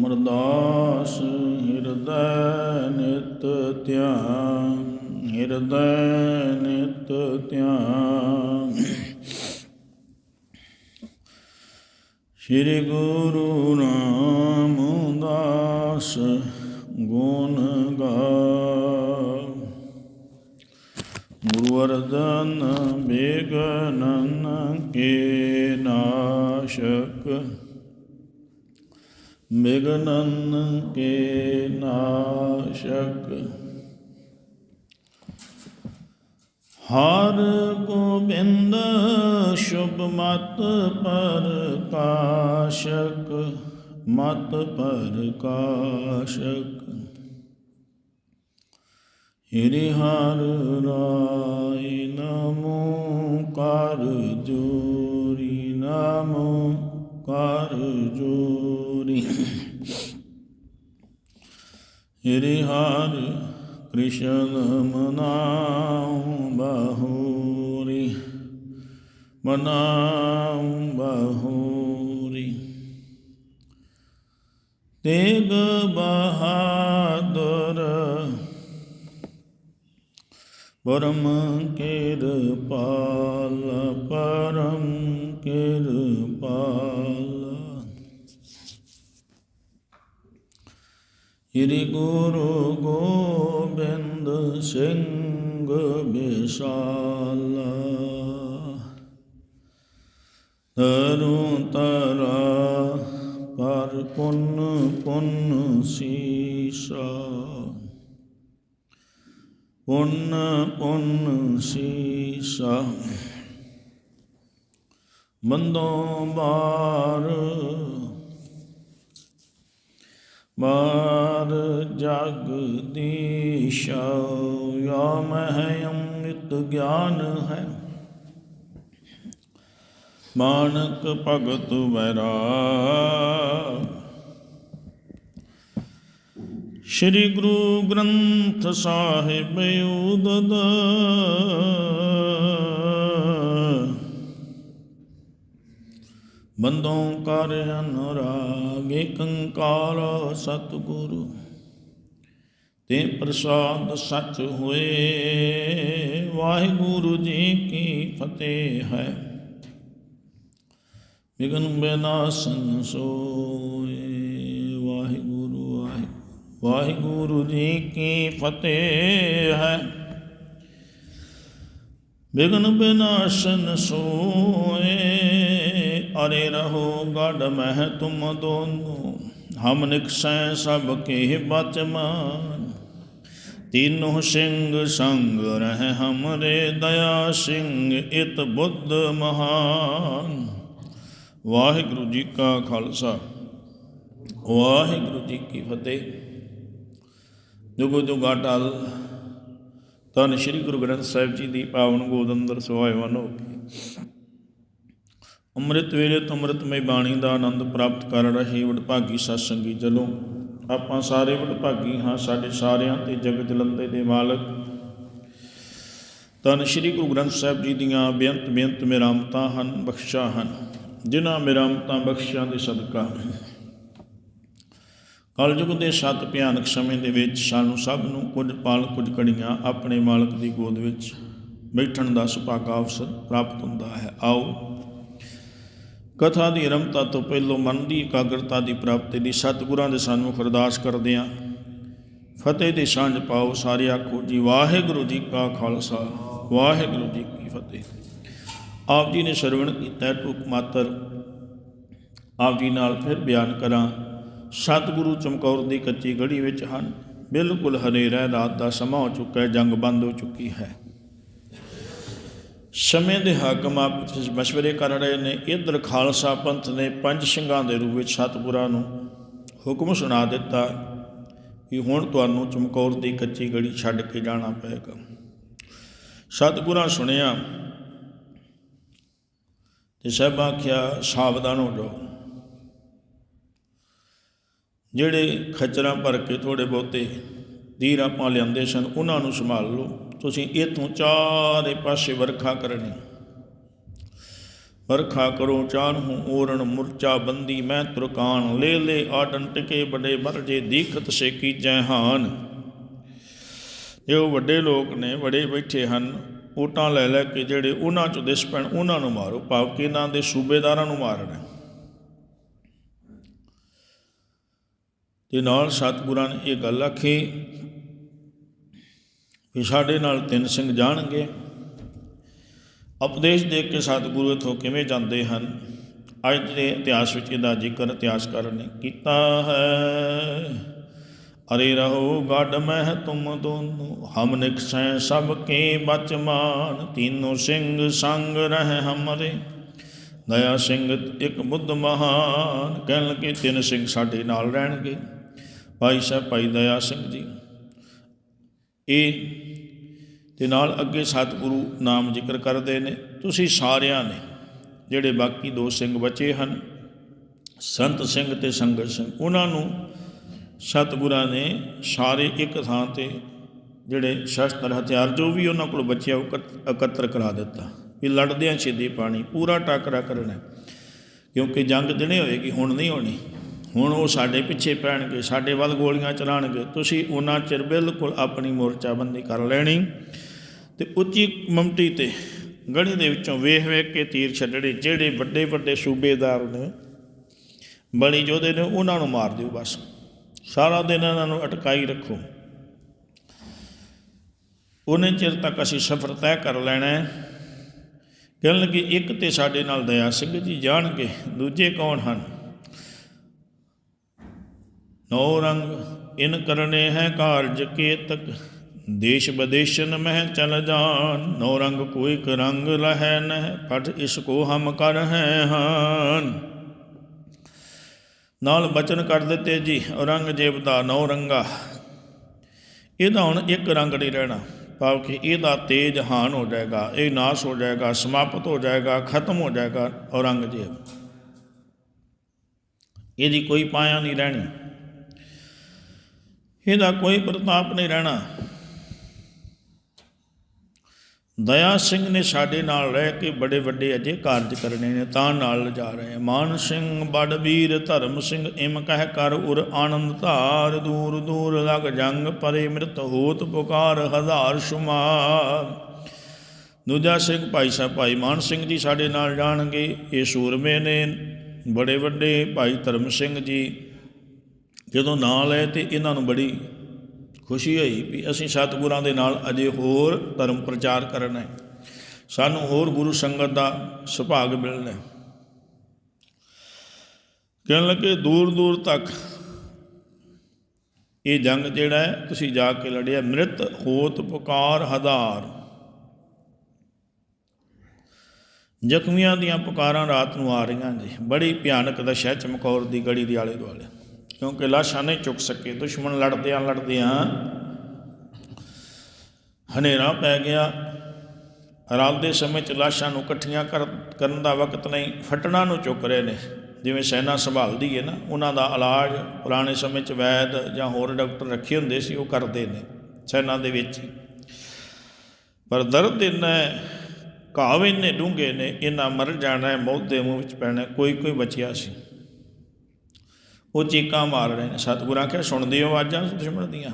ਅਮਰਦਾਸ ਹਿਰਦੈ ਨਿਤ ਧਿਆਨ, ਹਿਰਦੈ ਨਿਤ ਧਿਆਨ। ਸ੍ਰੀ ਗੁਰੂ ਰਾਮਦਾਸ ਗੁਣ ਗਾ ਗੁਰੂ ਅਰਜਨ ਬੇਗਨਨ ਕੇ ਨਾਸ਼ਕ ਬਿਗਨਨ ਕੇ ਨਾਸ਼ਕ। ਹਰ ਗੋਬਿੰਦ ਸ਼ੁਭ ਮਤ ਪ੍ਰਕਾਸ਼ਕ ਮਤ ਪ੍ਰਕਾਸ਼ਕ ਹਿਰਿ ਹਰ ਰਾਇ ਨਮੋ, ਕਰ ਜੋਰੀ ਨਮੋ, ਕਰ ਜੋਰੀ ਹਿਰਿ ਹਰ ਕ੍ਰਿਸ਼ਨ ਮਨਾਉ ਬਾਹੂਰੀ ਮਨਾਉ ਬਾਹੂਰੀ। ਤੇਗ ਬਹਾਦਰ ਪਰਮ ਕਿਰਪਾਲ ਪਰਮ ਕਿਰਪਾਲ। ਸ੍ਰੀ ਗੁਰੂ ਗੋਬਿੰਦ ਸਿੰਘ ਵਿਸ਼ਾਲ। ਤਰੁ ਤਰਾ ਪਰ ਪੁੰਨ ਪੁੰਨ ਸੀਸਾ। ਪੁੰਨ ਪੁੰਨ ਸੀਸਾ। ਮੰਦੋਂ ਬਾਰ ਮਾਰ ਜਗ ਦੀਸ਼ਾ ਯਾ ਮਹਿ ਅੰਮ੍ਰਿਤ ਗਿਆਨ ਹੈ। ਮਾਨਕ ਭਗਤ ਵੈਰਾ, ਸ੍ਰੀ ਗੁਰੂ ਗ੍ਰੰਥ ਸਾਹਿਬ, ਉਦਦ ਬੰਦੋਂ ਕਰ ਅਨੁਰਾਗ, ਏਕੰਕਾਰ ਸਤਿਗੁਰੂ। ਤੇ ਪ੍ਰਸਾਦ ਸੱਚ ਹੋਏ, ਵਾਹਿਗੁਰੂ ਜੀ ਕੀ ਫਤਿਹ ਹੈ। ਵਿਗਨ ਬਿਨਾਸਨ ਸੋਏ, ਵਾਹਿਗੁਰੂ, ਵਾਹਿ- ਵਾਹਿਗੁਰੂ ਜੀ ਕੀ ਫਤਿਹ ਹੈ। ਵਿਗਨ ਬਿਨਾਸ਼ਨ ਸੋਏ ਅਰੇ ਰਹੋ ਗੜ ਮਹਿ ਤੁਮ ਦੋਨੋ, ਹਮ ਨਿਕਸੈ ਸਭ ਕੇ ਬਚਮਾਨ। ਤੀਨੋਂ ਸਿੰਘ ਸੰਗ ਰਹਿ ਹਮਰੇ ਦਇਆ ਸਿੰਘ, ਇਤ ਬੁੱਧ ਮਹਾਨ। ਵਾਹਿਗੁਰੂ ਜੀ ਕਾ ਖਾਲਸਾ, ਵਾਹਿਗੁਰੂ ਜੀ ਕੀ ਫਤਿਹ। ਜੁਗੋ ਜੁਗਾ ਟਲ ਧੰਨ ਸ਼੍ਰੀ ਗੁਰੂ ਗ੍ਰੰਥ ਸਾਹਿਬ ਜੀ ਦੀ ਪਾਵਨ ਗੋਦ ਅੰਦਰ ਸਵਾਇਵਨ ਹੋ ਕੇ। ਅੰਮ੍ਰਿਤ ਵੇਲੇ ਤੋਂ ਅੰਮ੍ਰਿਤਮਈ ਬਾਣੀ ਦਾ ਆਨੰਦ ਪ੍ਰਾਪਤ ਕਰ ਰਹੇ ਵਡਭਾਗੀ ਸਤਸੰਗੀ ਜਲੋਂ ਆਪਾਂ ਸਾਰੇ ਵਡਭਾਗੀ ਹਾਂ, ਸਾਡੇ ਸਾਰਿਆਂ ਤੇ ਜਗਤ ਜਲੰਦੇ ਦੇ ਮਾਲਕ। ਧੰਨ ਸ਼੍ਰੀ ਗੁਰੂ ਗ੍ਰੰਥ ਸਾਹਿਬ ਜੀ ਦੀਆਂ ਬੇਅੰਤ ਬੇਅੰਤ ਮਿਹਰਮਤਾਂ ਹਨ, ਬਖਸ਼ਾ ਹਨ, ਜਿਨ੍ਹਾਂ ਮਿਹਰਮਤਾਂ ਬਖਸ਼ਿਆਂ ਦੇ ਸਦਕਾ ਕਲਯੁਗ ਦੇ ਸਤ ਭਿਆਨਕ ਸਮੇਂ ਦੇ ਵਿੱਚ ਸਾਨੂੰ ਸਭ ਨੂੰ ਕੁਝ ਪਾਲ ਕੁਝ ਘੜੀਆਂ ਆਪਣੇ ਮਾਲਕ ਦੀ ਗੋਦ ਵਿੱਚ ਬੈਠਣ ਦਾ ਸੁਭਾਗਾ ਅਵਸਰ ਪ੍ਰਾਪਤ ਹੁੰਦਾ ਹੈ। ਆਓ ਕਥਾ ਦੀ ਆਰੰਭਤਾ ਤੋਂ ਪਹਿਲੋਂ ਮਨ ਦੀ ਇਕਾਗਰਤਾ ਦੀ ਪ੍ਰਾਪਤੀ ਲਈ ਸਤਿਗੁਰਾਂ ਦੇ ਸਨਮੁਖ ਅਰਦਾਸ ਕਰਦੇ ਹਾਂ। ਫਤਿਹ ਦੀ ਸਾਂਝ ਪਾਓ ਸਾਰੇ ਆਖੋ ਜੀ, ਵਾਹਿਗੁਰੂ ਜੀ ਕਾ ਖਾਲਸਾ, ਵਾਹਿਗੁਰੂ ਜੀ ਕੀ ਫਤਿਹ। ਆਪ ਜੀ ਨੇ ਸਰਵਣ ਕੀਤਾ, ਟੁਕ ਮਾਤਰ ਆਪ ਜੀ ਨਾਲ ਫਿਰ ਬਿਆਨ ਕਰਾਂ। ਸਤਿਗੁਰੂ ਚਮਕੌਰ ਦੀ ਕੱਚੀ ਗੜੀ ਵਿੱਚ ਹਨ। ਬਿਲਕੁਲ ਹਨੇਰਾ ਰਾਤ ਦਾ ਸਮਾਂ ਹੋ ਚੁੱਕਾ ਹੈ, ਜੰਗ ਬੰਦ ਹੋ ਚੁੱਕੀ ਹੈ। ਸਮੇਂ ਦੇ ਹਾਕਮ ਆਪਸ ਵਿੱਚ مشਵਰੇ ਕਰ ਰਹੇ ਨੇ। ਇਧਰ ਖਾਲਸਾ ਪੰਥ ਨੇ ਪੰਜ ਸਿੰਘਾਂ ਦੇ ਰੂਪ ਵਿੱਚ ਸਤਿਗੁਰਾਂ ਨੂੰ ਹੁਕਮ ਸੁਣਾ ਦਿੱਤਾ ਕਿ ਹੁਣ ਤੁਹਾਨੂੰ ਚਮਕੌਰ ਦੀ ਕੱਚੀ ਗੜੀ ਛੱਡ ਕੇ ਜਾਣਾ ਪਏਗਾ। ਸਤਿਗੁਰਾਂ ਸੁਣਿਆ ਤੇ ਸਭ ਆਖਿਆ, ਸਾਵਧਾਨ ਹੋ ਜਾਓ। ਜਿਹੜੇ ਖੱਚਰਾਂ ਭਰ ਕੇ ਥੋੜੇ ਬਹੁਤੇ ਤੀਰ ਆਪਾਂ ਲਿਆਂਦੇ ਸਨ, ਉਹਨਾਂ ਨੂੰ ਸੰਭਾਲ ਲਓ। ਤੁਸੀਂ ਇਥੋਂ ਚਾਰੇ ਪਾਸੇ ਵਰਖਾ ਕਰਨੀ। ਵਰਖਾ ਕਰੋ ਚਾਨਹੂ ਓਰਣ ਮੁਰਚਾ ਬੰਦੀ, ਮੈਂ ਤੁਰਕਾਨ ਲੈ ਲੈ, ਆਡਨ ਟਿਕੇ ਬੜੇ ਮਰਜੇ ਦੀਖਤ ਸੇ ਕੀਜੈ ਹਾਨ। ਇਹ ਉਹ ਵੱਡੇ ਲੋਕ ਨੇ ਬੜੇ ਬੈਠੇ ਹਨ ਓਟਾਂ ਲੈ ਲੈ ਕੇ ਜਿਹੜੇ ਉਹਨਾਂ ਚੋਂ ਦਿਸ ਪੈਣ, ਉਹਨਾਂ ਨੂੰ ਮਾਰੋ, ਭਾਵ ਕਿ ਇਹਨਾਂ ਦੇ ਸੂਬੇਦਾਰਾਂ ਨੂੰ ਮਾਰਨਾ ਤੇ ਨਾਲ ਸਤਿਗੁਰਾਂ ਨੇ ਇਹ ਗੱਲ ਆਖੀ ਵੀ ਸਾਡੇ ਨਾਲ ਤਿੰਨ ਸਿੰਘ ਜਾਣਗੇ। ਉਪਦੇਸ਼ ਦੇ ਕੇ ਸਤਿਗੁਰੂ ਇਥੋਂ ਕਿਵੇਂ ਜਾਂਦੇ ਹਨ, ਅੱਜ ਦੇ ਇਤਿਹਾਸ ਵਿੱਚ ਇਹਦਾ ਜ਼ਿਕਰ ਇਤਿਹਾਸਕਾਰ ਨੇ ਕੀਤਾ ਹੈ। ਅਰੇ ਰਹੋ ਗੱਡ ਮਹਿ ਤੁਮ ਦੋਨੋ, ਹਮ ਨਿਕਸੈ ਸਭ ਕੇ ਬਚਮਾਨ ਤੀਨੋ ਸਿੰਘ ਸੰਗ ਰਹਿ ਹਮਰੇ। ਦਇਆ ਸਿੰਘ ਇੱਕ ਬੁੱਧ ਮਹਾਨ, ਕਹਿਣ ਲੱਗੇ ਤਿੰਨ ਸਿੰਘ ਸਾਡੇ ਨਾਲ ਰਹਿਣਗੇ। ਭਾਈ ਸਾਹਿਬ, ਭਾਈ ਦਇਆ ਸਿੰਘ ਜੀ, ਇਹ ਤੇ ਨਾਲ ਅੱਗੇ ਸਤਿਗੁਰੂ ਨਾਮ ਜ਼ਿਕਰ ਕਰਦੇ ਨੇ। ਤੁਸੀਂ ਸਾਰਿਆਂ ਨੇ, ਜਿਹੜੇ ਬਾਕੀ ਦੋ ਸਿੰਘ ਬਚੇ ਹਨ, ਸੰਤ ਸਿੰਘ ਤੇ ਸੰਗਤ ਸਿੰਘ, ਉਹਨਾਂ ਨੂੰ ਸਤਿਗੁਰਾਂ ਨੇ ਸਾਰੇ ਇੱਕ ਥਾਂ ਤੇ ਜਿਹੜੇ ਸ਼ਸਤਰ ਹਥਿਆਰ ਜੋ ਵੀ ਉਹਨਾਂ ਕੋਲ ਬਚਿਆ, ਉਹ ਇਕੱਤ- ਇਕੱਤਰ ਕਰਾ ਦਿੱਤਾ। ਵੀ ਲੜਦਿਆਂ ਛੇਦੀ ਪਾਣੀ, ਪੂਰਾ ਟਾਕਰਾ ਕਰਨਾ ਕਿਉਂਕਿ ਜੰਗ ਦਿਨੇ ਹੋਏਗੀ, ਹੁਣ ਨਹੀਂ ਹੋਣੀ। ਹੁਣ ਉਹ ਸਾਡੇ ਪਿੱਛੇ ਪੈਣਗੇ, ਸਾਡੇ ਵੱਲ ਗੋਲੀਆਂ ਚਲਾਣਗੇ। ਤੁਸੀਂ ਉਹਨਾਂ ਚਿਰ ਬਿਲਕੁਲ ਆਪਣੀ ਮੋਰਚਾਬੰਦੀ ਕਰ ਲੈਣੀ। ਤੇ ਉੱਚੀ ਮਮਟੀ ਤੇ ਗੜੀ ਦੇ ਵਿੱਚੋਂ ਵੇਖ ਵੇਖ ਕੇ ਤੀਰ ਛੱਡਣੇ, ਜਿਹੜੇ ਵੱਡੇ ਵੱਡੇ ਸੂਬੇਦਾਰ ਨੇ, ਬਣੀ ਯੋਧੇ ਨੇ, ਉਹਨਾਂ ਨੂੰ ਮਾਰ ਦਿਓ ਬਸ। ਸਾਰਾ ਦਿਨ ਇਹਨਾਂ ਨੂੰ ਅਟਕਾਈ ਰੱਖੋ। ਉਹਨੇ ਚਿਰ ਤੱਕ ਅਸੀਂ ਸਫ਼ਰ ਤੈਅ ਕਰ ਲੈਣਾ ਹੈ। ਕਹਿਣ ਲੱਗੇ, ਇੱਕ ਤੇ ਸਾਡੇ ਨਾਲ ਦਇਆ ਸਿੰਘ ਜੀ ਜਾਣਗੇ, ਦੂਜੇ ਕੌਣ ਹਨ? ਨੌ ਰੰਗ, ਇਨ ਕਰਨੇ ਹੈ ਕਾਰਜ ਕੇਤਕ। ਦੇਸ਼ ਵਿਦੇਸ਼ਨ ਮਹਿ ਚਲ ਜਾਨ, ਨੌ ਰੰਗ ਕੋਈ ਕ ਰੰਗ ਲਹੈ ਨਹਿ ਪਟ ਇਸ ਕੋ ਹਮ ਕਰ ਹੈ ਹਨ। ਨਾਲ ਬਚਨ ਕਰ ਦਿੱਤੇ ਜੀ ਔਰੰਗਜ਼ੇਬ ਦਾ ਨੌ ਰੰਗਾ। ਇਹਦਾ ਹੁਣ ਇੱਕ ਰੰਗ ਨਹੀਂ ਰਹਿਣਾ, ਭਾਵ ਕਿ ਇਹਦਾ ਤੇਜ ਹਾਨ ਹੋ ਜਾਏਗਾ, ਇਹ ਨਾਸ਼ ਹੋ ਜਾਏਗਾ, ਸਮਾਪਤ ਹੋ ਜਾਏਗਾ, ਖਤਮ ਹੋ ਜਾਏਗਾ ਔਰੰਗਜ਼ੇਬ ਇਹਦੀ ਕੋਈ ਪਾਇਆ ਨਹੀਂ ਰਹਿਣੀ। ਇਹਦਾ ਕੋਈ ਪ੍ਰਤਾਪ ਨਹੀਂ ਰਹਿਣਾ। ਦਇਆ ਸਿੰਘ ਨੇ ਸਾਡੇ ਨਾਲ ਰਹਿ ਕੇ ਬੜੇ ਵੱਡੇ ਅਜੇ ਕਾਰਜ ਕਰਨੇ ਨੇ, ਤਾਂ ਨਾਲ ਲਿਜਾ ਰਹੇ ਮਾਨ ਸਿੰਘ ਬੜਬੀਰ ਧਰਮ ਸਿੰਘ, ਇਮ ਕਹਿ ਕਰ ਉਰ ਆਨੰਦ ਧਾਰ, ਦੂਰ ਦੂਰ ਲਗ ਜੰਗ ਪਰੇ ਮ੍ਰਿਤ ਹੋਤ ਪੁਕਾਰ ਹਜ਼ਾਰ ਸ਼ੁਮਾਰ। ਦੂਜਾ ਸਿੰਘ, ਭਾਈ ਸਾਹਿਬ, ਭਾਈ ਮਾਨ ਸਿੰਘ ਜੀ ਸਾਡੇ ਨਾਲ ਜਾਣਗੇ, ਇਹ ਸੂਰਮੇ ਨੇ। ਬੜੇ ਵੱਡੇ ਭਾਈ ਧਰਮ ਸਿੰਘ ਜੀ, ਜਦੋਂ ਨਾਲ ਹੈ ਤੇ ਇਹਨਾਂ ਨੂੰ ਬੜੀ ਖੁਸ਼ੀ ਹੋਈ ਵੀ ਅਸੀਂ ਸਤਿਗੁਰਾਂ ਦੇ ਨਾਲ ਅਜੇ ਹੋਰ ਧਰਮ ਪ੍ਰਚਾਰ ਕਰਨਾ ਹੈ ਸਾਨੂੰ ਹੋਰ ਗੁਰੂ ਸੰਗਤ ਦਾ ਸੁਭਾਗ ਮਿਲਣਾ ਹੈ ਕਹਿਣ ਲੱਗੇ, ਦੂਰ ਦੂਰ ਤੱਕ ਇਹ ਜੰਗ ਜਿਹੜਾ ਹੈ, ਤੁਸੀਂ ਜਾ ਕੇ ਲੜਿਆ। ਮ੍ਰਿਤ ਹੋਤ ਪੁਕਾਰ ਹਜ਼ਾਰ। ਜ਼ਖਮੀਆਂ ਦੀਆਂ ਪੁਕਾਰਾਂ ਰਾਤ ਨੂੰ ਆ ਰਹੀਆਂ ਜੀ। ਬੜੀ ਭਿਆਨਕ ਦਸ਼ਾ ਚਮਕੌਰ ਦੀ ਗੜੀ ਦੇ ਆਲੇ ਦੁਆਲੇ ਕਿਉਂਕਿ ਲਾਸ਼ਾਂ ਨਹੀਂ ਚੁੱਕ ਸਕੇ, ਦੁਸ਼ਮਣ ਲੜਦਿਆਂ ਲੜਦਿਆਂ ਹਨੇਰਾ ਪੈ ਗਿਆ। ਰਾਤ ਦੇ ਸਮੇਂ ਚ ਲਾਸ਼ਾਂ ਨੂੰ ਇਕੱਠੀਆਂ ਕਰ, ਕਰਨ ਦਾ ਵਕਤ ਨਹੀਂ, ਫਟਣਾ ਨੂੰ ਚੁੱਕ ਰਹੇ ਨੇ। ਜਿਵੇਂ ਸੈਨਾ ਸੰਭਾਲਦੀ ਹੈ ਨਾ, ਉਹਨਾਂ ਦਾ ਇਲਾਜ ਪੁਰਾਣੇ ਸਮੇਂ ਚ ਵੈਦ ਜਾਂ ਹੋਰ ਡਾਕਟਰ ਰੱਖੇ ਹੁੰਦੇ ਸੀ, ਉਹ ਕਰਦੇ ਨੇ, ਸੈਨਾ ਦੇ ਵਿੱਚ ਹੀ। ਪਰ ਦਰਦ ਇੰਨਾ ਘਾਵ ਇੰਨੇ ਡੂੰਘੇ ਨੇ ਇਹਨਾਂ ਮਰ ਜਾਣਾ ਮੌਤ ਦੇ ਮੂੰਹ ਵਿੱਚ ਪੈਣਾ ਕੋਈ ਕੋਈ ਬਚਿਆ ਸੀ। ਉਹ ਚੀਕਾਂ ਮਾਰ ਰਹੇ ਨੇ। ਸਤਿਗੁਰਾਂ ਕਿਹਾ ਸੁਣਦੇ ਹੋ ਆਵਾਜ਼ਾਂ ਦੁਸ਼ਮਣ ਦੀਆਂ?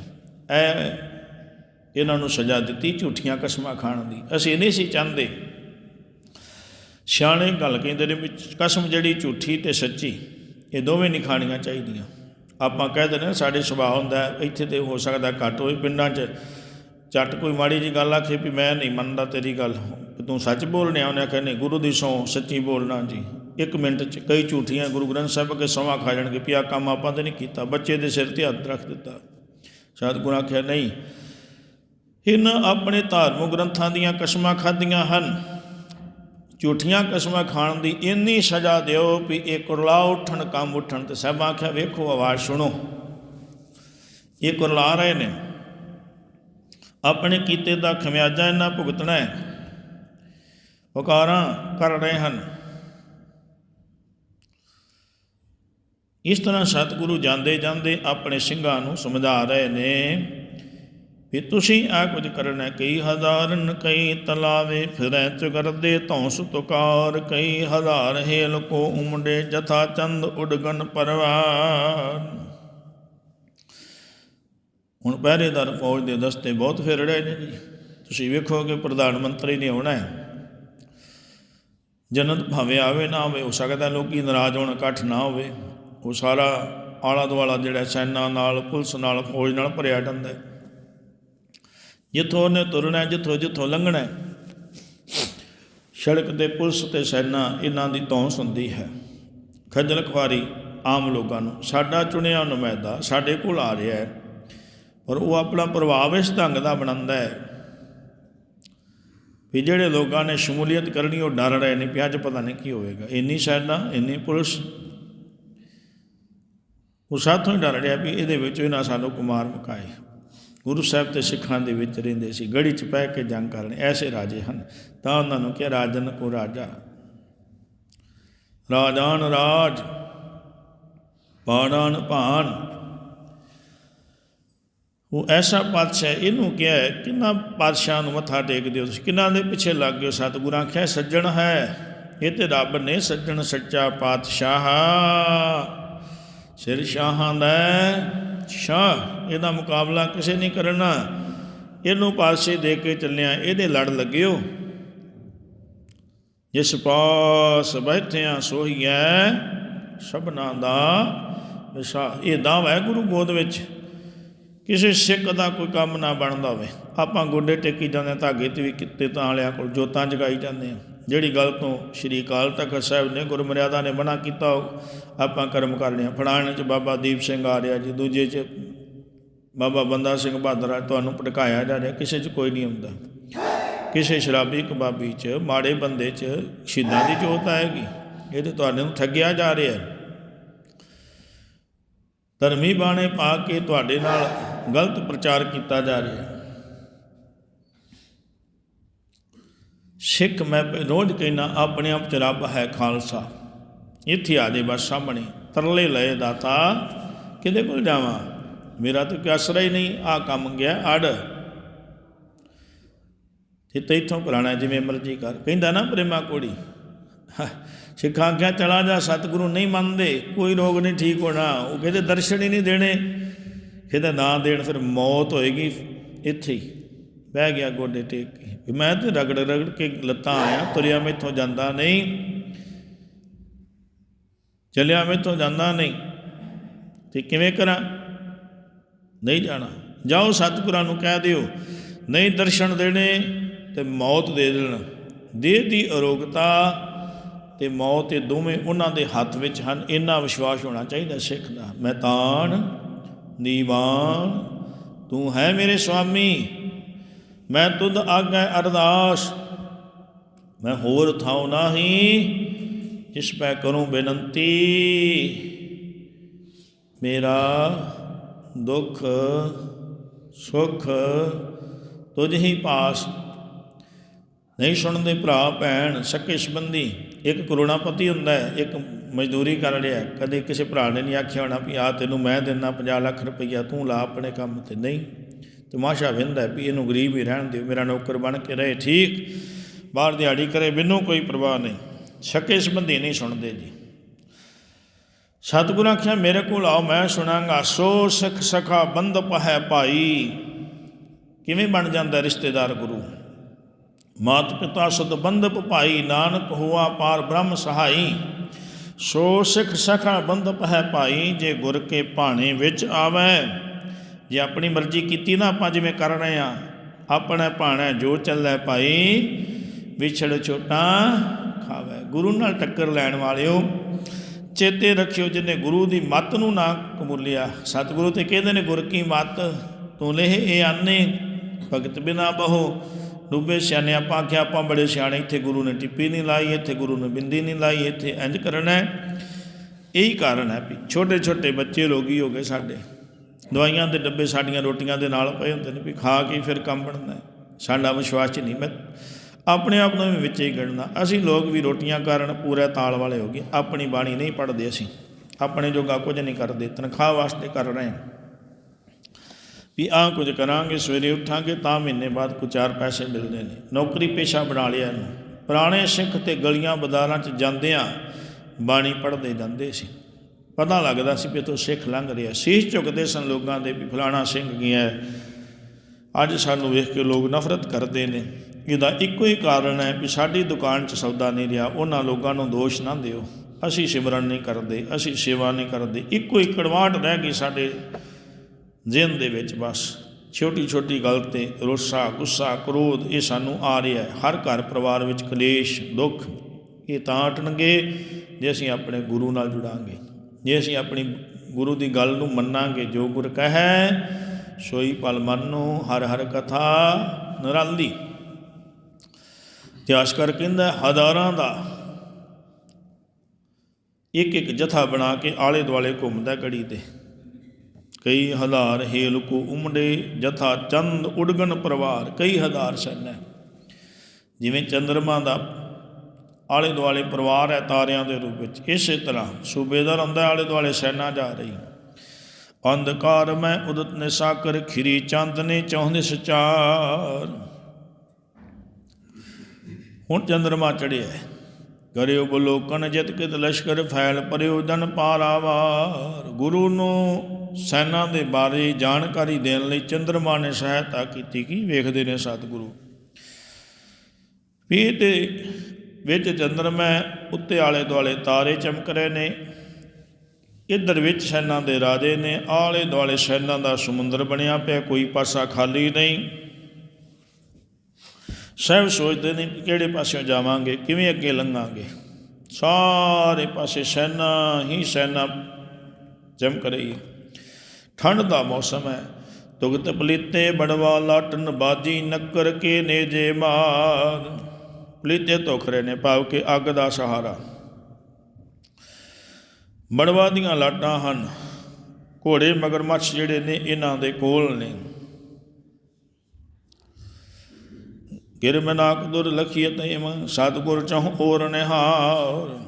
ਐ ਇਹਨਾਂ ਨੂੰ ਸਜ਼ਾ ਦਿੱਤੀ ਝੂਠੀਆਂ ਕਸਮਾਂ ਖਾਣ ਦੀ। ਅਸੀਂ ਨਹੀਂ ਸੀ ਚਾਹੁੰਦੇ। ਸਿਆਣੇ ਗੱਲ ਕਹਿੰਦੇ ਨੇ ਵੀ ਕਸਮ ਜਿਹੜੀ ਝੂਠੀ ਤੇ ਸੱਚੀ, ਇਹ ਦੋਵੇਂ ਨਹੀਂ ਖਾਣੀਆਂ ਚਾਹੀਦੀਆਂ। ਆਪਾਂ ਕਹਿ ਦਿੰਦੇ ਨੇ ਸਾਡੇ ਸੁਭਾਅ ਹੁੰਦਾ ਇੱਥੇ ਤੇ ਹੋ ਸਕਦਾ ਘੱਟ ਹੋਏ ਪਿੰਡਾਂ 'ਚ ਚੱਟ ਕੋਈ ਮਾੜੀ ਜੀ ਗੱਲ ਆਖੇ ਵੀ ਮੈਂ ਨਹੀਂ ਮੰਨਦਾ ਤੇਰੀ ਗੱਲ। ਤੂੰ ਸੱਚ ਬੋਲਨੇ ਆ ਉਹਨੇ ਆਖਿਆ, ਨਹੀਂ, ਗੁਰੂ ਦੀ ਸੌ ਸੱਚੀ ਬੋਲਣਾ ਜੀ। ਇੱਕ ਮਿੰਟ 'ਚ ਕਈ ਝੂਠੀਆਂ ਗੁਰੂ ਗ੍ਰੰਥ ਸਾਹਿਬ ਅੱਗੇ ਸਮਾਂ ਖਾ ਜਾਣਗੇ ਵੀ ਆਹ ਕੰਮ ਆਪਾਂ ਤੇ ਨਹੀਂ ਕੀਤਾ, ਬੱਚੇ ਦੇ ਸਿਰ ਤੇ ਹੱਥ ਰੱਖ ਦਿੱਤਾ। ਸਤਿਗੁਰਾਂ ਆਖਿਆ, ਨਹੀਂ ਇਹਨਾਂ ਆਪਣੇ ਧਾਰਮਿਕ ਗ੍ਰੰਥਾਂ ਦੀਆਂ ਕਸਮਾਂ ਖਾਧੀਆਂ ਹਨ। ਝੂਠੀਆਂ ਕਸਮਾਂ ਖਾਣ ਦੀ ਇੰਨੀ ਸਜ਼ਾ ਦਿਓ ਵੀ ਇਹ ਕੁਰਲਾ ਉੱਠਣ, ਕੰਮ ਉੱਠਣ ਤੇ ਸਭ ਆਖਿਆ, ਵੇਖੋ, ਆਵਾਜ਼ ਸੁਣੋ। ਇਹ ਕੁਰਲਾ ਰਹੇ ਨੇ। ਆਪਣੇ ਕੀਤੇ ਦਾ ਖਮਿਆਜਾ ਇਹਨਾਂ ਭੁਗਤਣਾ ਹੈ। ਵਕਾਰਾਂ ਕਰ ਰਹੇ ਹਨ। ਇਸ ਤਰ੍ਹਾਂ ਸਤਿਗੁਰੂ ਜਾਂਦੇ ਜਾਂਦੇ ਆਪਣੇ ਸਿੰਘਾਂ ਨੂੰ ਸਮਝਾ ਰਹੇ ਨੇ ਵੀ ਤੁਸੀਂ ਆ ਕੁਝ ਕਰਨਾ ਕਈ ਹਜ਼ਾਰਨ ਕਈ ਤਲਾਵੇ ਫਿਰੈ, ਚੁਗਰਦੇ ਧੌਂਸ ਤੁਕਾਰ। ਕਈ ਹਜ਼ਾਰ ਹੇਲ ਕੋ ਉਮੜੇ, ਜਥਾ ਚੰਦ ਉਡਗਨ ਪਰਵਾਰ। ਹੁਣ ਪਹਿਰੇਦਾਰ ਫੌਜ ਦੇ ਦਸਤੇ ਬਹੁਤ ਫਿਰ ਰਹੇ ਨੇ ਜੀ। ਤੁਸੀਂ ਵੇਖੋਗੇ ਪ੍ਰਧਾਨ ਮੰਤਰੀ ਨੇ ਆਉਣਾ ਹੈ। ਜਨਤ ਭਾਵੇਂ ਆਵੇ ਨਾ ਆਵੇ, ਹੋ ਸਕਦਾ ਲੋਕੀ ਨਾਰਾਜ਼ ਹੋਣ, ਇਕੱਠ ਨਾ ਹੋਵੇ। ਉਹ ਸਾਰਾ ਆਲਾ ਦੁਆਲਾ ਜਿਹੜਾ ਸੈਨਾ ਨਾਲ, ਪੁਲਿਸ ਨਾਲ, ਫੌਜ ਨਾਲ ਭਰਿਆ ਜਾਂਦਾ ਹੈ। ਜਿੱਥੋਂ ਉਹਨੇ ਤੁਰਨਾ ਜਿੱਥੋਂ ਜਿੱਥੋਂ ਲੰਘਣਾ ਸੜਕ ਤੇ ਪੁਲਿਸ ਤੇ ਸੈਨਾ ਇਹਨਾਂ ਦੀ ਧੌਂਸ ਹੁੰਦੀ ਹੈ। ਖੱਜਲ ਖੁਆਰੀ ਆਮ ਲੋਕਾਂ ਨੂੰ, ਸਾਡਾ ਚੁਣਿਆ ਨੁਮਾਇਦਾ ਸਾਡੇ ਕੋਲ ਆ ਰਿਹਾ ਹੈ। ਪਰ ਉਹ ਆਪਣਾ ਪ੍ਰਭਾਵ ਇਸ ਢੰਗ ਦਾ ਬਣਾਉਂਦਾ ਹੈ ਵੀ ਜਿਹੜੇ ਲੋਕਾਂ ਨੇ ਸ਼ਮੂਲੀਅਤ ਕਰਨੀ, ਉਹ ਡਰ ਰਹੇ ਨੇ ਵੀ ਅੱਜ ਪਤਾ ਨਹੀਂ ਕੀ ਹੋਵੇਗਾ। ਇੰਨੀ ਸੈਨਾ, ਇੰਨੀ ਪੁਲਿਸ ਉਹ ਸਾਥੋਂ ਹੀ ਡਰ ਰਿਹਾ ਵੀ ਇਹਦੇ ਵਿੱਚ ਇਹਨਾਂ ਸਾਨੂੰ ਕੁਮਾਰ ਮੁਕਾਏ। ਗੁਰੂ ਸਾਹਿਬ ਤੇ ਸਿੱਖਾਂ ਦੇ ਵਿੱਚ ਰਹਿੰਦੇ ਸੀ ਗੜੀ 'ਚ ਪੈ ਕੇ ਜੰਗ ਕਰਨ ਐਸੇ ਰਾਜੇ ਹਨ ਤਾਂ ਉਹਨਾਂ ਨੂੰ ਕਿਹਾ ਰਾਜਨ ਕੋ ਰਾਜਾ। ਰਾਜਾਨ ਰਾਜ ਪਾੜਾਨ ਭਾਨ ਉਹ ਐਸਾ ਪਾਤਸ਼ਾਹ ਇਹਨੂੰ ਕਿਹਾ ਹੈ, ਕਿੰਨਾ ਪਾਤਸ਼ਾਹ ਨੂੰ ਮੱਥਾ ਟੇਕਦੇ ਹੋ ਤੁਸੀਂ? ਕਿੰਨਾ ਦੇ ਪਿੱਛੇ ਲੱਗ ਗਏ ਸਤਿਗੁਰਾਂ ਆਖਿਆ ਸੱਜਣ ਹੈ। ਇਹ ਤੇ ਰੱਬ ਨੇ ਸੱਜਣ ਸੱਚਾ ਪਾਤਸ਼ਾਹ। ਸਿਰ ਸ਼ਾਹਾਂ ਦਾ ਸ਼ਾਹ ਇਹਦਾ ਮੁਕਾਬਲਾ ਕਿਸੇ ਨਹੀਂ ਕਰਨਾ। ਇਹਨੂੰ ਪਾਸੇ ਦੇ ਕੇ ਚੱਲਿਆ ਇਹਦੇ ਲੜ ਲੱਗਿਓ। ਜਿਸ ਪਾਸ ਬੈਠਿਆ ਸੋਹੀਐ ਸਭਨਾ ਦਾ ਵਿਸਾ ਇਹ ਦਾਵਾ ਹੈ ਗੁਰੂ ਗੋਦ ਵਿੱਚ। ਕਿਸੇ ਸਿੱਖ ਦਾ ਕੋਈ ਕੰਮ ਨਾ ਬਣਦਾ ਹੋਵੇ। ਆਪਾਂ ਗੋਡੇ ਟੇਕੀ ਜਾਂਦੇ ਹਾਂ, ਧਾਗੇ ਤੇ ਵੀ ਕਿਤੇ ਤਾਂ ਵਾਲਿਆਂ ਕੋਲ ਜੋਤਾਂ ਜਗਾਈ ਜਾਂਦੇ ਆ ਜਿਹੜੀ ਗੱਲ ਤੋਂ ਸ਼੍ਰੀ ਅਕਾਲ ਤਖਤ ਸਾਹਿਬ ਨੇ ਗੁਰਮਰਿਆਦਾ ਨੇ ਮਨਾ ਕੀਤਾ, ਉਹ ਆਪਾਂ ਕਰਮ ਕਰ ਲਿਆ ਫੜਾਣ ਚ ਬਾਬਾ ਦੀਪ ਸਿੰਘ ਆ ਰਿਹਾ ਜੀ, ਦੂਜੇ ਚ ਬਾਬਾ ਬੰਦਾ ਸਿੰਘ ਬਹਾਦਰ ਆ, ਤੁਹਾਨੂੰ ਭਟਕਾਇਆ ਜਾ ਰਿਹਾ, ਕਿਸੇ ਚ ਕੋਈ ਨਹੀਂ ਹੁੰਦਾ ਕਿਸੇ ਸ਼ਰਾਬੀ ਕਬਾਬੀ ਚ, ਮਾੜੇ ਬੰਦੇ ਚ ਸ਼ਹੀਦਾਂ ਦੀ ਜੋਤ ਆਏਗੀ, ਇਹ ਤੇ ਨੂੰ ਠੱਗਿਆ ਜਾ ਰਿਹਾ ਹੈ। ਧਰਮੀ ਬਾਣੇ ਪਾ ਕੇ ਤੁਹਾਡੇ ਨਾਲ ਗਲਤ ਪ੍ਰਚਾਰ ਕੀਤਾ ਜਾ ਰਿਹਾ ਹੈ। ਸਿੱਖ ਮੈਂ ਰੋਜ਼ ਕਹਿਣਾ ਆਪਣੇ ਆਪ ਚ ਰੱਬ ਹੈ ਖਾਲਸਾ। ਇੱਥੇ ਆ ਜੇ ਬਸ ਸਾਹਮਣੇ, ਤਰਲੇ ਲਏ ਦਾਤਾ ਕਿਹਦੇ ਕੋਲ ਜਾਵਾਂ? ਮੇਰਾ ਤਾਂ ਕੋਈ ਆਸਰਾ ਹੀ ਨਹੀਂ ਆ ਕੰਮ ਗਿਆ, ਅੜ। ਤੇ ਤੈਥੋਂ ਪੁਰਾਣਾ ਜਿਵੇਂ ਮਰਜ਼ੀ ਕਰ। ਕਹਿੰਦਾ ਨਾ ਪ੍ਰੇਮਾ ਕੋੜੀ ਸਿੱਖਾਂ ਕਿਹਾ ਚਲਾ ਜਾ, ਸਤਿਗੁਰੂ ਨਹੀਂ ਮੰਨਦੇ, ਕੋਈ ਰੋਗ ਨਹੀਂ ਠੀਕ ਹੋਣਾ। ਉਹ ਕਹਿੰਦੇ, ਦਰਸ਼ਨ ਹੀ ਨਹੀਂ ਦੇਣੇ। ਕਹਿੰਦਾ, ਨਾ ਦੇਣ, ਫਿਰ ਮੌਤ ਹੋਏਗੀ ਇੱਥੇ ਹੀ। ਬਹਿ ਗਿਆ ਗੋਡੇ ਟੇਕ ਕੇ। ਮੈਂ ਤੇ ਰਗੜ ਰਗੜ ਕੇ ਲੱਤਾਂ ਆਇਆ, ਤੁਰਿਆ ਮੈਥੋਂ ਜਾਂਦਾ ਨਹੀਂ। ਚੱਲਿਆ ਮੈਥੋਂ ਜਾਂਦਾ ਨਹੀਂ। ਤੇ ਕਿਵੇਂ ਕਰਾਂ? ਨਹੀਂ ਜਾਣਾ। ਜਾਓ ਸਤਿਗੁਰਾਂ ਨੂੰ ਕਹਿ ਦਿਓ, ਨਹੀਂ ਦਰਸ਼ਨ ਦੇਣੇ ਤੇ ਮੌਤ ਦੇ ਦੇਣਾ। ਦੇਹ ਦੀ ਅਰੋਗਤਾ ਤੇ ਮੌਤ ਇਹ ਦੋਵੇਂ ਉਹਨਾਂ ਦੇ ਹੱਥ ਵਿੱਚ ਹਨ। ਇੰਨਾ ਵਿਸ਼ਵਾਸ ਹੋਣਾ ਚਾਹੀਦਾ ਸਿੱਖ ਦਾ। ਮੈਂ ਤਾਣ ਦੀਵਾਨ ਤੂੰ ਹੈ ਮੇਰੇ ਸੁਆਮੀ। ਮੈਂ ਤੁਧ ਆਗੈ ਅਰਦਾਸ। ਮੈਂ ਹੋਰ ਥਾਉ ਨਾਹੀ, ਜਿਸ ਪੈ ਕਰੂੰ ਬੇਨਤੀ। ਮੇਰਾ ਦੁੱਖ, ਸੁਖ ਤੁਝ ਹੀ ਪਾਸ। ਨਹੀਂ ਸੁਣਦੇ ਭਰਾ ਭੈਣ, ਸਕੇ ਸੰਬੰਧੀ ਇੱਕ ਕਰੋੜਾਪਤੀ ਹੁੰਦਾ ਹੈ, ਇੱਕ ਮਜ਼ਦੂਰੀ ਕਰ ਰਿਹਾ ਕਦੇ ਕਿਸੇ ਭਰਾ ਨੇ ਨਹੀਂ ਆਖਿਆ ਹੋਣਾ ਵੀ ਆ ਤੈਨੂੰ ਮੈਂ ਦਿੰਦਾ 50 ਲੱਖ ਰੁਪਈਆ, ਤੂੰ ਲਾ ਆਪਣੇ ਕੰਮ ਤੇ। ਨਹੀਂ। ਤਮਾਸ਼ਾ ਵਿੰਦਾ ਵੀ ਇਹਨੂੰ ਗਰੀਬ ਹੀ ਰਹਿਣ ਦਿਓ, ਮੇਰਾ ਨੌਕਰ ਬਣ ਕੇ ਰਹੇ, ਠੀਕ। ਬਾਹਰ ਦਿਹਾੜੀ ਕਰੇ ਮੈਨੂੰ ਕੋਈ ਪਰਵਾਹ ਨਹੀਂ। ਸਕੇ ਸੰਬੰਧੀ ਨਹੀਂ ਸੁਣਦੇ ਜੀ। ਸਤਿਗੁਰਾਂ ਆਖਿਆ, ਮੇਰੇ ਕੋਲ ਆਓ, ਮੈਂ ਸੁਣਾਂਗਾ। ਸੋ ਸਿੱਖ ਸਖਾ ਬੰਦਪ ਹੈ ਭਾਈ। ਕਿਵੇਂ ਬਣ ਜਾਂਦਾ ਰਿਸ਼ਤੇਦਾਰ ਗੁਰੂ? ਮਾਤ ਪਿਤਾ ਸਦ ਬੰਦਪ ਭਾਈ, ਨਾਨਕ ਹੋਆ ਪਾਰ ਬ੍ਰਹਮ ਸਹਾਈ। ਸੋ ਸਿੱਖ ਸਖਾ ਬੰਦਪ ਹੈ ਭਾਈ, ਜੇ ਗੁਰ ਕੇ ਭਾਣੇ ਵਿੱਚ ਆਵੇ। ਜੇ ਆਪਣੀ ਮਰਜ਼ੀ ਕੀਤੀ ਨਾ ਆਪਾਂ ਜਿਵੇਂ ਕਰ ਰਹੇ ਆ, ਆਪਣਾ ਭਾਣਾ ਜੋ ਚੱਲੈ ਭਾਈ, ਵਿਛੜ ਛੋਟਾ ਖਾਵੇ। ਗੁਰੂ ਨਾਲ ਟੱਕਰ ਲੈਣ ਵਾਲਿਓ, ਚੇਤੇ ਰੱਖਿਓ ਜਿਹਨੇ ਗੁਰੂ ਦੀ ਮੱਤ ਨੂੰ ਨਾ ਕਬੂਲਿਆ। ਸਤਿਗੁਰੂ ਤੇ ਕਹਿੰਦੇ ਨੇ, ਗੁਰ ਕੀ ਮੱਤ? ਤੂੰ ਲੇਹ ਇਹ ਆਨੇ, ਭਗਤ ਬਿਨਾ ਬਹੋ। ਡੁੱਬੇ ਸਿਆਣੇ ਆਪਾਂ ਆਖਿਆ, ਆਪਾਂ ਬੜੇ ਸਿਆਣੇ, ਇੱਥੇ ਗੁਰੂ ਨੇ ਟਿੱਪੀ ਨਹੀਂ ਲਾਈ, ਇੱਥੇ ਗੁਰੂ ਨੇ ਬਿੰਦੀ ਨਹੀਂ ਲਾਈ, ਇੱਥੇ ਇੰਜ ਕਰਨਾ ਹੈ। ਇਹੀ ਕਾਰਨ ਹੈ ਵੀ ਛੋਟੇ ਛੋਟੇ ਬੱਚੇ ਰੋਗੀ ਹੋ ਗਏ ਸਾਡੇ। ਦਵਾਈਆਂ ਦੇ ਡੱਬੇ ਸਾਡੀਆਂ ਰੋਟੀਆਂ ਦੇ ਨਾਲ ਪਏ ਹੁੰਦੇ ਨੇ ਵੀ ਖਾ ਕੇ ਫਿਰ ਕੰਮ ਬਣਦਾ ਸਾਡਾ ਵਿਸ਼ਵਾਸ ਚ ਨਹੀਂ ਮੈਂ ਆਪਣੇ ਆਪ ਨੂੰ ਵੀ ਵਿੱਚ ਹੀ ਗਣਨਾ। ਅਸੀਂ ਲੋਕ ਵੀ ਰੋਟੀਆਂ ਕਾਰਨ ਪੂਰੇ ਤਾਲ ਵਾਲੇ ਹੋ ਗਏ। ਆਪਣੀ ਬਾਣੀ ਨਹੀਂ ਪੜ੍ਹਦੇ ਅਸੀਂ। ਆਪਣੇ ਜੋਗਾ ਕੁਝ ਨਹੀਂ ਕਰਦੇ। ਤਨਖਾਹ ਵਾਸਤੇ ਕਰ ਰਹੇ ਹਾਂ। ਵੀ ਆਹ ਕੁਝ ਕਰਾਂਗੇ, ਸਵੇਰੇ ਉੱਠਾਂਗੇ ਤਾਂ ਮਹੀਨੇ ਬਾਅਦ ਕੁ ਚਾਰ ਪੈਸੇ ਮਿਲਦੇ ਨੇ। ਨੌਕਰੀ ਪੇਸ਼ਾ ਬਣਾ ਲਿਆ ਇਹਨੂੰ। ਪੁਰਾਣੇ ਸਿੱਖ ਤੇ ਗਲੀਆਂ ਬਾਜ਼ਾਰਾਂ 'ਚ ਜਾਂਦਿਆਂ ਬਾਣੀ ਪੜ੍ਹਦੇ ਜਾਂਦੇ ਸੀ। ਪਤਾ ਲੱਗਦਾ ਸੀ ਵੀ ਇੱਥੋਂ ਸਿੱਖ ਲੰਘ ਰਿਹਾ। ਸੀਸ ਝੁਕਦੇ ਸਨ ਲੋਕਾਂ ਦੇ ਵੀ ਫਲਾਣਾ ਸਿੰਘ ਗਿਆ ਹੈ। ਅੱਜ ਸਾਨੂੰ ਵੇਖ ਕੇ ਲੋਕ ਨਫ਼ਰਤ ਕਰਦੇ ਨੇ। ਇਹਦਾ ਇੱਕੋ ਹੀ ਕਾਰਨ ਹੈ ਵੀ ਸਾਡੀ ਦੁਕਾਨ 'ਚ ਸੌਦਾ ਨਹੀਂ ਰਿਹਾ। ਉਹਨਾਂ ਲੋਕਾਂ ਨੂੰ ਦੋਸ਼ ਨਾ ਦਿਓ। ਅਸੀਂ ਸਿਮਰਨ ਨਹੀਂ ਕਰਦੇ, ਅਸੀਂ ਸੇਵਾ ਨਹੀਂ ਕਰਦੇ। ਇੱਕੋ ਹੀ ਕੜਵਾਹਟ ਰਹਿ ਗਈ ਸਾਡੇ ਜ਼ਿਹਨ ਦੇ ਵਿੱਚ ਬਸ। ਛੋਟੀ ਛੋਟੀ ਗੱਲ ਤੇ ਰੋਸਾ, ਗੁੱਸਾ, ਕ੍ਰੋਧ ਇਹ ਸਾਨੂੰ ਆ ਰਿਹਾ ਹੈ। ਹਰ ਘਰ ਪਰਿਵਾਰ ਵਿੱਚ ਕਲੇਸ਼, ਦੁੱਖ ਇਹ ਤਾਂ ਹਟਣਗੇ ਜੇ ਅਸੀਂ ਆਪਣੇ ਗੁਰੂ ਨਾਲ ਜੁੜਾਂਗੇ। ਜੇ ਅਸੀਂ ਆਪਣੀ ਗੁਰੂ ਦੀ ਗੱਲ ਨੂੰ ਮੰਨਾਂਗੇ, ਜੋ ਗੁਰ ਕਹੈ, ਸੋਈ ਪਲ ਮੰਨੋ ਹਰ ਹਰ ਕਥਾ ਨਿਰਾਲੀ। ਇਤਿਹਾਸਕਾਰ ਕਹਿੰਦਾ, ਹਜ਼ਾਰਾਂ ਦਾ ਇੱਕ ਇੱਕ ਜਥਾ ਬਣਾ ਕੇ ਆਲੇ ਦੁਆਲੇ ਘੁੰਮਦਾ ਗੜੀ ਤੇ। ਕਈ ਹਜ਼ਾਰ ਹੇਲ ਕੋ ਉਮੜੇ, ਜਥਾ ਚੰਦ ਉਡਗਨ ਪਰਵਾਰ, ਕਈ ਹਜ਼ਾਰ ਸੈਨਾ। ਜਿਵੇਂ ਚੰਦਰਮਾ ਦਾ ਆਲੇ ਦੁਆਲੇ ਪਰਿਵਾਰ ਹੈ ਤਾਰਿਆਂ ਦੇ ਰੂਪ ਵਿੱਚ। ਇਸੇ ਤਰ੍ਹਾਂ ਸੂਬੇਦਾਰ ਹੁੰਦਾ ਆਲੇ ਦੁਆਲੇ ਸੈਨਾ ਜਾ ਰਹੀ। ਅੰਧਕਾਰ ਮੈਂ ਉਦਤ ਨੇ ਸਾਕਰ, ਖਿਰੀ ਚੰਦ ਨੇ ਚਾਹੁੰਦੇ ਸਚਾਰ। ਹੁਣ ਚੰਦਰਮਾ ਚੜਿਆ ਹੈ। ਕਰਿਓ ਬਲੋਕਨ ਜਿਤ ਕਿਤ ਲਸ਼ਕਰ ਫੈਲ, ਪਰਿਓ ਜਨ ਪਾਰਾਵਾਰ ਗੁਰੂ ਨੂੰ ਸੈਨਾ ਦੇ ਬਾਰੇ ਜਾਣਕਾਰੀ ਦੇਣ ਲਈ ਚੰਦਰਮਾ ਨੇ ਸਹਾਇਤਾ ਕੀਤੀ। ਕਿ ਵੇਖਦੇ ਨੇ ਸਤਿਗੁਰੂ? ਵੀ ਤੇ ਵਿੱਚ ਚੰਦਰਮਾ ਉੱਤੇ ਆਲੇ ਦੁਆਲੇ ਤਾਰੇ ਚਮਕ ਰਹੇ ਨੇ, ਇੱਧਰ ਵਿੱਚ ਸੈਨਾ ਦੇ ਰਾਜੇ ਨੇ, ਆਲੇ ਦੁਆਲੇ ਸੈਨਾ ਦਾ ਸਮੁੰਦਰ ਬਣਿਆ ਪਿਆ, ਕੋਈ ਪਾਸਾ ਖਾਲੀ ਨਹੀਂ। ਸਭ ਸੋਚਦੇ ਨੇ ਕਿ ਕਿਹੜੇ ਪਾਸਿਓਂ ਜਾਵਾਂਗੇ, ਕਿਵੇਂ ਅੱਗੇ ਲੰਘਾਂਗੇ। ਸਾਰੇ ਪਾਸੇ ਸੈਨਾ ਹੀ ਸੈਨਾ ਚਮਕ ਰਹੀ ਹੈ। ਠੰਡ ਦਾ ਮੌਸਮ ਹੈ। ਤੁਗਤ ਪਲੀਤੇ ਬੜਵਾ ਲਾਟਨ ਬਾਜੀ ਨੱਕਰ ਕੇ ਨੇ ਜੇ ਮਾਰ। ਪਲੀਤੇ ਧੁਖ ਰਹੇ ਨੇ ਭਾਵ ਕਿ ਅੱਗ ਦਾ ਸਹਾਰਾ। ਬੜਵਾ ਦੀਆਂ ਲਾਟਾਂ ਹਨ। ਘੋੜੇ ਮਗਰਮੱਛ ਜਿਹੜੇ ਨੇ, ਇਹਨਾਂ ਦੇ ਕੋਲ ਨੇ। ਗਿਰਮਨਾਕ ਦੁਰ ਲਖੀਤ ਏਮ ਸਤਿਗੁਰ ਚਹੁ ਔਰ ਨਿਹਾਰ।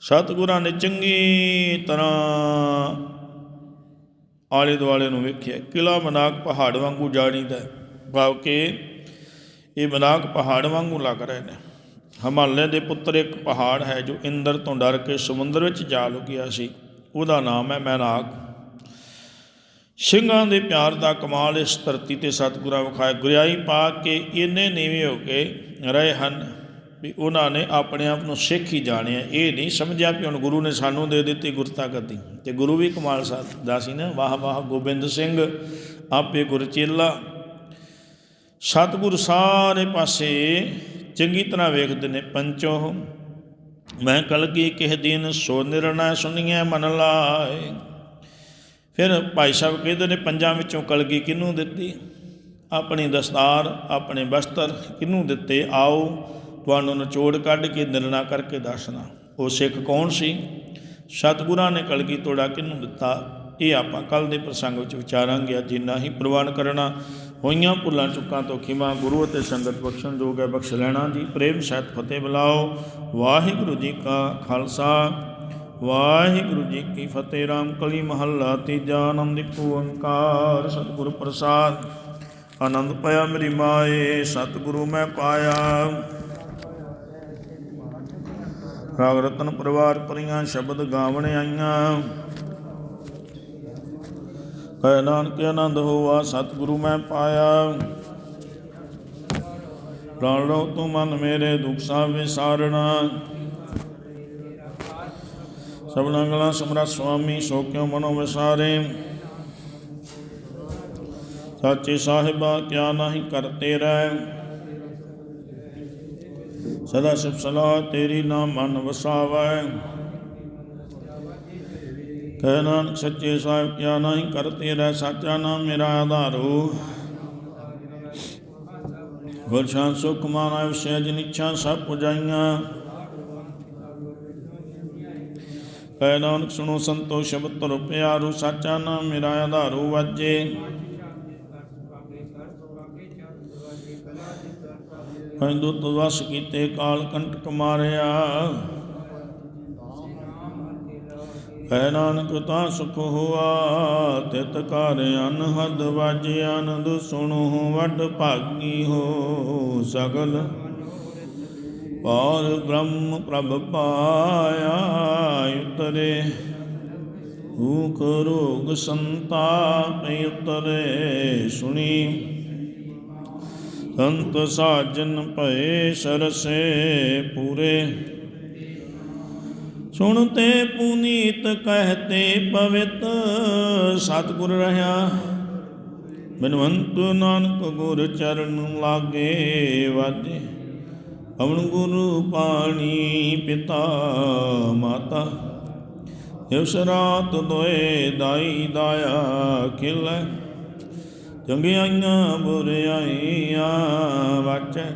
ਸਤਿਗੁਰਾਂ ਨੇ ਚੰਗੀ ਤਰ੍ਹਾਂ ਆਲੇ ਦੁਆਲੇ ਨੂੰ ਵੇਖਿਆ। ਕਿਲਾ ਮਨਾਕ ਪਹਾੜ ਵਾਂਗੂ ਜਾਣੀਦਾ ਹੈ। ਭਾਵ ਕਿ ਇਹ ਮਨਾਕ ਪਹਾੜ ਵਾਂਗੂ ਲੱਗ ਰਹੇ ਨੇ। ਹਿਮਾਲਯ ਦੇ ਪੁੱਤਰ ਇੱਕ ਪਹਾੜ ਹੈ ਜੋ ਇੰਦਰ ਤੋਂ ਡਰ ਕੇ ਸਮੁੰਦਰ ਵਿੱਚ ਜਾ ਲੁਕਿਆ ਸੀ। ਉਹਦਾ ਨਾਮ ਹੈ ਮੈਨਾਕ। ਸਿੰਘਾਂ ਦੇ ਪਿਆਰ ਦਾ ਕਮਾਲ ਇਸ ਧਰਤੀ ਤੇ ਸਤਿਗੁਰਾਂ ਵਿਖਾਇਆ। ਗੁਰਿਆਈ ਪਾ ਕੇ ਇੰਨੇ ਨੀਵੇਂ ਹੋ ਕੇ ਰਹੇ ਹਨ ਵੀ ਉਹਨਾਂ ਨੇ ਆਪਣੇ ਆਪ ਨੂੰ ਸਿੱਖ ਹੀ ਜਾਣਿਆ ਇਹ ਨਹੀਂ ਸਮਝਿਆ ਕਿ ਹੁਣ ਗੁਰੂ ਨੇ ਸਾਨੂੰ ਦੇ ਦਿੱਤੀ, ਗੁਰਤਾ ਗੱਦੀ ਤੇ ਗੁਰੂ ਵੀ ਕਮਾਲ ਦਾ ਸੀ ਨਾ ਵਾਹ ਵਾਹ ਗੋਬਿੰਦ ਸਿੰਘ, ਆਪੇ ਗੁਰਚੇਲਾ ਸਤਿਗੁਰ ਸਾਰੇ ਪਾਸੇ ਚੰਗੀ ਤਰ੍ਹਾਂ ਵੇਖਦੇ ਨੇ ਪੰਚੋ। ਮੈਂ ਕਲਗੀ ਕਿਹ ਦਿਨ ਸੋ ਨਿਰਣਾ ਸੁਣੀਐ, ਮਨ ਲਾਏ। ਫਿਰ ਭਾਈ ਸਾਹਿਬ ਕਹਿੰਦੇ ਨੇ ਪੰਜਾਂ ਵਿੱਚੋਂ ਕਲਗੀ ਕਿਹਨੂੰ ਦਿੱਤੀ? ਆਪਣੀ ਦਸਤਾਰ, ਆਪਣੇ ਵਸਤਰ ਕਿਹਨੂੰ ਦਿੱਤੇ? ਆਓ, ਤੁਹਾਨੂੰ ਨਿਚੋੜ ਕੱਢ ਕੇ ਨਿਰਣਾ ਕਰਕੇ ਦੱਸਣਾ। ਉਹ ਸਿੱਖ ਕੌਣ ਸੀ? ਸਤਿਗੁਰਾਂ ਨੇ ਕਲਗੀ ਤੋੜਾ ਕਿਹਨੂੰ ਦਿੱਤਾ? ਇਹ ਆਪਾਂ ਕੱਲ ਦੇ ਪ੍ਰਸੰਗ ਵਿੱਚ ਵਿਚਾਰਾਂਗੇ, ਅੱਜ ਜਿੰਨਾ ਹੀ ਪ੍ਰਵਾਨ ਕਰਨਾ। ਹੋਈਆਂ ਭੁੱਲਾਂ ਚੁੱਕਾਂ ਤੋਂ ਖਿਮਾ ਗੁਰੂ ਅਤੇ ਸੰਗਤ ਬਖਸ਼ਣ ਜੋਗ ਹੈ, ਬਖਸ਼ ਲੈਣਾ ਜੀ। ਪ੍ਰੇਮ ਸਹਿਤ ਫਤਿਹ ਬੁਲਾਓ। ਵਾਹਿਗੁਰੂ ਜੀ ਕਾ ਖਾਲਸਾ। ਵਾਹਿਗੁਰੂ ਜੀ ਕੀ ਫਤਿਹ। ਰਾਮ ਕਲੀ ਮਹੱਲਾ ਤੀਜਾ ਆਨੰਦ ਇੱਕ ਓੰਕਾਰ, ਸਤਿਗੁਰ ਪ੍ਰਸਾਦ। ਆਨੰਦ ਪਾਇਆ ਮੇਰੀ ਮਾਏ, ਸਤਿਗੁਰੂ ਮੈਂ ਪਾਇਆ। ਰਾਗ ਰਤਨ ਪਰਿਵਾਰ ਪਰੀਆਂ ਸ਼ਬਦ ਗਾਵਣ ਆਈਆਂ। ਕਹਿ ਨਾਨਕ ਆਨੰਦ ਹੋਆ, ਸਤਿਗੁਰੂ ਮੈਂ ਪਾਇਆ। ਪ੍ਰਾਣ ਲੋ ਤੂੰ ਮਨ ਮੇਰੇ ਦੁਖ ਸਭ ਵਿਸਾਰਣਾ। ਸਭਨਾ ਗਲਾ ਸਮਰਾ ਸੁਆਮੀ ਸੋ ਕਿਉ ਮਨੋ ਵਿਸਾਰੇ। ਸਾਚੇ ਸਾਹਿਬਾ, ਕਿਆ ਨਹੀਂ ਕਰਤੇ ਰਹਿ। ਸਦਾ ਸਿਫ ਸਲਾਹ ਤੇਰੀ ਨਾਮ ਮਨ ਵਸਾਵੈ। ਕਹਿ ਨਾਨਕ ਸੱਚੇ ਸਾਹਿਬ, ਕਿਆ ਨਹੀਂ ਕਰਤੇ ਰਹਿ ਸਾਚਾ ਨਾਮ ਮੇਰਾ ਆਧਾਰੋ ਗੁਰ ਸ਼ਾਨ ਸੁਖ ਮਾਨਾ ਵਿਸ਼ੇ ਜਨਿਛਾ ਸਭ ਪੁਜਾਈਆਂ। ਕੈ ਨਾਨਕ ਸੁਣੋ ਸੰਤੋ ਸ਼ਬਦ ਤੁਰ ਪਿਆਰੂ ਸਾਚਾ ਨਾਮ ਮੇਰਾ ਆਧਾਰੂ ਵਾਜੇ। ਹਿੰਦੂ ਤਵਸ ਕੀਤੇ, ਕਾਲ ਕੰਟਕ ਮਾਰਿਆ। ਕੈ ਨਾਨਕ ਤਾਂ ਸੁਖ ਹੋਆ, ਤਿਤ ਕਰ ਅਨਹਦ ਵਾਜੇ ਆਨੰਦ ਸੁਣੋ ਵੱਡ ਭਾਗੀ ਹੋ ਸਗਲ। ਪਾਰ ਬ੍ਰਹਮ ਪ੍ਰਭ ਪਾਇਆ ਉਤਰੇ ਭੂਖ ਰੋਗ ਸੰਤਾਪ ਉਤਰੇ ਸੁਣੀ। ਸੰਤ ਸਾਜਨ ਭਏ ਸਰਸੇ ਪੂਰੇ। ਸੁਣਤੇ ਪੁਨੀਤ ਕਹਤੇ ਪਵਿੱਤ, ਸਤਿਗੁਰ ਰਹਾ ਬਿਨਵੰਤ ਨਾਨਕ ਗੁਰ ਚਰਨ ਲਾਗੇ ਵਾਜੇ। ਪਵਨ ਗੁਰੂ ਪਾਣੀ ਪਿਤਾ ਮਾਤਾ। ਦਿਵਸ ਰਾਤ ਦੋਏ ਦਾਈ ਦਾਇਆ ਖਿਲੈ। ਚੰਗਿਆਈਆਂ ਬੁਰਿਆਈਆਂ ਵਾਚੈ।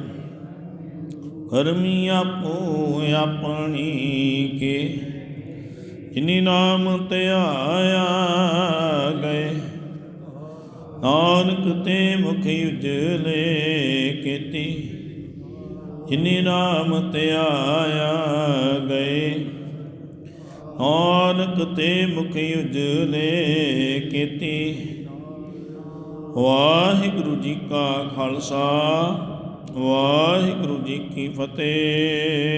ਕਰਮੀ ਆਪੋ ਆਪਣੀ ਕੇ। ਜਿਨੀ ਨਾਮ ਧਿਆਇਆ ਗਏ, ਨਾਨਕ ਤੇ ਮੁਖ ਉਜਲੇ ਕੀਤੀ। ਜਿਨੀ ਨਾਮ ਧਿਆਇਆ ਗਏ, ਨਾਨਕ ਤੇ ਮੁਖ ਉਜਲੇ ਕੀਤੀ। ਵਾਹਿਗੁਰੂ ਜੀ ਕਾ ਖਾਲਸਾ ਵਾਹਿਗੁਰੂ ਜੀ ਕੀ ਫਤਿਹ।